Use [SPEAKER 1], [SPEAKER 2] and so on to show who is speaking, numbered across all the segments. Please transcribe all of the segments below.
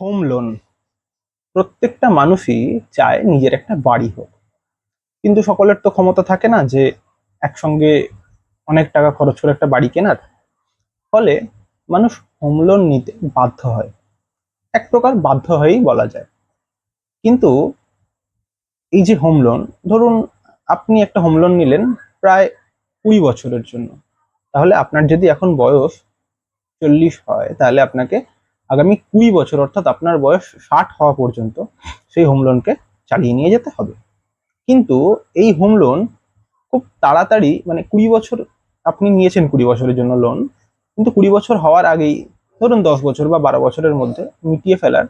[SPEAKER 1] Home loan প্রত্যেকটা মানুষই চায় নিজের একটা বাড়ি হোক। কিন্তু সকলের তো ক্ষমতা থাকে না যে একসঙ্গে অনেক টাকা খরচ করে একটা বাড়ি কেনার। ফলে মানুষ হোম লোন নিতে বাধ্য হয়। এক প্রকার বাধ্য হয়েই বলা যায়। কিন্তু এই যে হোম লোন, ধরুন আপনি একটা হোম লোন নিলেন প্রায় কুড়ি বছরের জন্য। তাহলে আপনার যদি এখন বয়স চল্লিশ হয়, তাহলে আপনাকে আগামী কুড়ি বছর, অর্থাৎ আপনার বয়স ষাট হওয়া পর্যন্ত সেই হোম লোনকে চালিয়ে নিয়ে যেতে হবে। কিন্তু এই হোম লোন খুব তাড়াতাড়ি মানে কুড়ি বছর আপনি নিয়েছেন কুড়ি বছরের জন্য লোন কিন্তু কুড়ি বছর হওয়ার আগেই ধরুন দশ বছর বা বারো বছরের মধ্যে মিটিয়ে ফেলার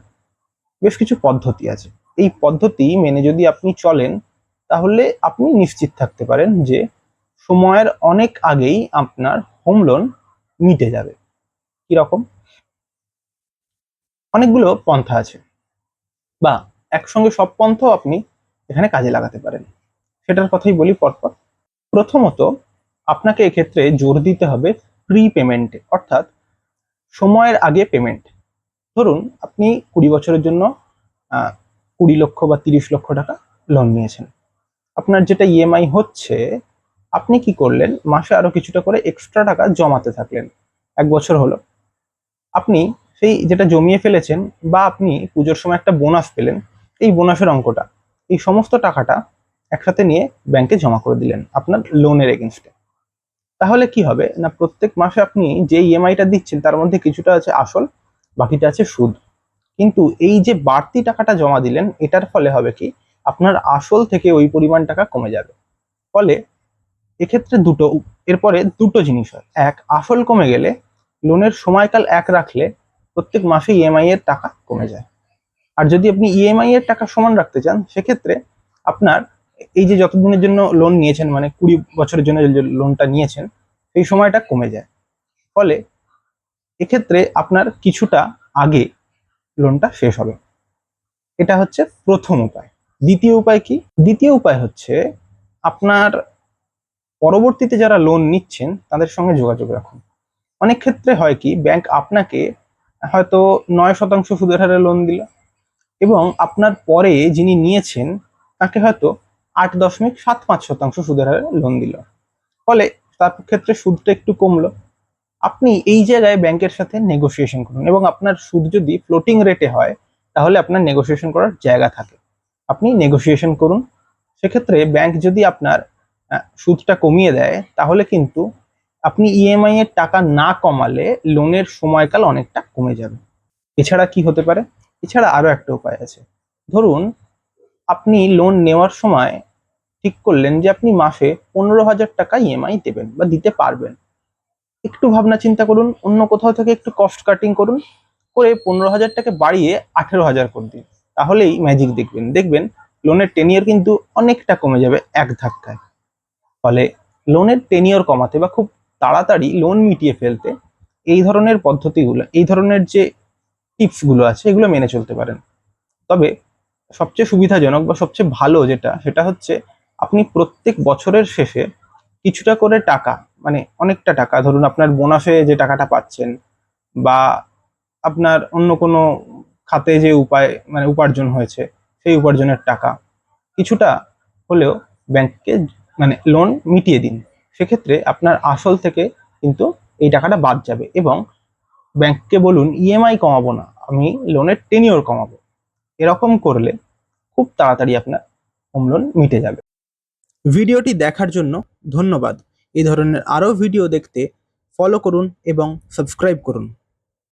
[SPEAKER 1] বেশ কিছু পদ্ধতি আছে। এই পদ্ধতি মেনে যদি আপনি চলেন, তাহলে আপনি নিশ্চিত থাকতে পারেন যে সময়ের অনেক আগেই আপনার হোম লোন মিটে যাবে। কীরকম? অনেকগুলো পন্থা আছে। বা একসঙ্গে সব পন্থাও আপনি এখানে কাজে লাগাতে পারেন। সেটার কথাই বলি পরপর। প্রথমত, আপনাকে এক্ষেত্রে জোর দিতে হবে প্রি পেমেন্টে অর্থাৎ সময়ের আগে পেমেন্ট ধরুন, আপনি কুড়ি বছরের জন্য কুড়ি লক্ষ বা তিরিশ লক্ষ টাকা লোন নিয়েছেন। আপনার যেটা ইএমআই হচ্ছে, আপনি কি করলেন? মাসে আরও কিছুটা করে এক্সট্রা টাকা জমাতে থাকলেন। এক বছর হলো। আপনি সেই যেটা জমিয়ে ফেলেছেন বা আপনি পুজোর সময় একটা বোনাস পেলেন, এই বোনাসের অঙ্কটা, এই সমস্ত টাকাটা একসাথে নিয়ে ব্যাংকে জমা করে দিলেন আপনার লোনের এগেনস্টে তাহলে কি হবে? না, প্রত্যেক মাসে আপনি যে ইএমআইটা দিচ্ছেন, তার মধ্যে কিছুটা আছে আসল, বাকিটা আছে সুদ। কিন্তু এই যে বাড়তি টাকাটা জমা দিলেন, এটার ফলে হবে কি? আপনার আসল থেকে ওই পরিমাণ টাকা কমে যাবে। ফলে এক্ষেত্রে দুটো, এরপরে দুটো জিনিস হয়। এক, আসল কমে গেলে লোনের সময়কাল এক রাখলে প্রত্যেক মাসে ইএমআই এর টাকা কমে যায়। আর যদি আপনি ইএমআই এর টাকা সমান রাখতে চান, সেক্ষেত্রে আপনার এই যে যতদিনের জন্য লোন নিয়েছেন মানে কুড়ি বছরের জন্য লোনটা নিয়েছেন, সেই সময়টা কমে যায়। ফলে এক্ষেত্রে আপনার কিছুটা আগে লোনটা শেষ হবে। এটা হচ্ছে প্রথম উপায়। দ্বিতীয় উপায় কি? দ্বিতীয় উপায় হচ্ছে আপনার পরবর্তীতে যারা লোন নিচ্ছেন, তাদের সঙ্গে যোগাযোগ রাখুন। অনেক ক্ষেত্রে হয় কি ব্যাংক আপনাকে হয়তো নয় শতাংশ সুদের হারে লোন দিল। এবং আপনার পরে যিনি নিয়েছেন, তাকে হয়তো আট দশমিক সাত পাঁচ শতাংশ সুদের হারে লোন দিল। ফলে তার ক্ষেত্রে সুদটা একটু কমলো। আপনি এই জায়গায় ব্যাংকের সাথে নেগোসিয়েশন করুন এবং আপনার সুদ যদি ফ্লোটিং রেটে হয়, তাহলে আপনার নেগোসিয়েশন করার জায়গা থাকে। আপনি নেগোসিয়েশন করুন। সেক্ষেত্রে ব্যাংক যদি আপনার সুদটা কমিয়ে দেয়, তাহলে কিন্তু আপনি ইএমআই এর টাকা না কমালে লোনের সময়কাল অনেকটা কমে যাবে। এছাড়া কি হতে পারে? এছাড়া আরও একটা উপায় আছে। ধরুন, আপনি লোন নেওয়ার সময় ঠিক করলেন যে আপনি মাসে পনেরো হাজার টাকা ইএমআই দেবেন বা দিতে পারবেন। একটু ভাবনা চিন্তা করুন, অন্য কোথাও থেকে একটু কস্ট কাটিং করুন, করে পনেরো হাজার টাকা বাড়িয়ে আঠেরো হাজার করে দিন। তাহলেই ম্যাজিক দেখবেন। দেখবেন, লোনের টেনিয়র কিন্তু অনেকটা কমে যাবে এক ধাক্কায়। ফলে লোনের টেনিয়র কমাতে বা খুব তাড়াতাড়ি লোন মিটিয়ে ফেলতে এই ধরনের পদ্ধতিগুলো, এই ধরনের যে টিপসগুলো আছে, এগুলো মেনে চলতে পারেন। তবে সবচেয়ে সুবিধাজনক বা সবচেয়ে ভালো যেটা, সেটা হচ্ছে আপনি প্রত্যেক বছরের শেষে কিছুটা করে টাকা মানে অনেকটা টাকা, ধরুন আপনার বোনাসে যে টাকাটা পাচ্ছেন বা আপনার অন্য কোনো খাতে যে উপায় মানে উপার্জন হয়েছে, সেই উপার্জনের টাকা, কিছুটা হলেও ব্যাংককে মানে লোন মিটিয়ে দিন। সেক্ষেত্রে আপনার আসল থেকে কিন্তু এই টাকাটা বাদ যাবে এবং ব্যাংককে বলুন ইএমআই কমাবো না, আমি লোনের টেনিওর কমাবো। এরকম করলে খুব তাড়াতাড়ি আপনার হোম লোন মিটে যাবে। ভিডিওটি দেখার জন্য ধন্যবাদ। এই ধরনের আরও ভিডিও দেখতে ফলো করুন এবং সাবস্ক্রাইব করুন।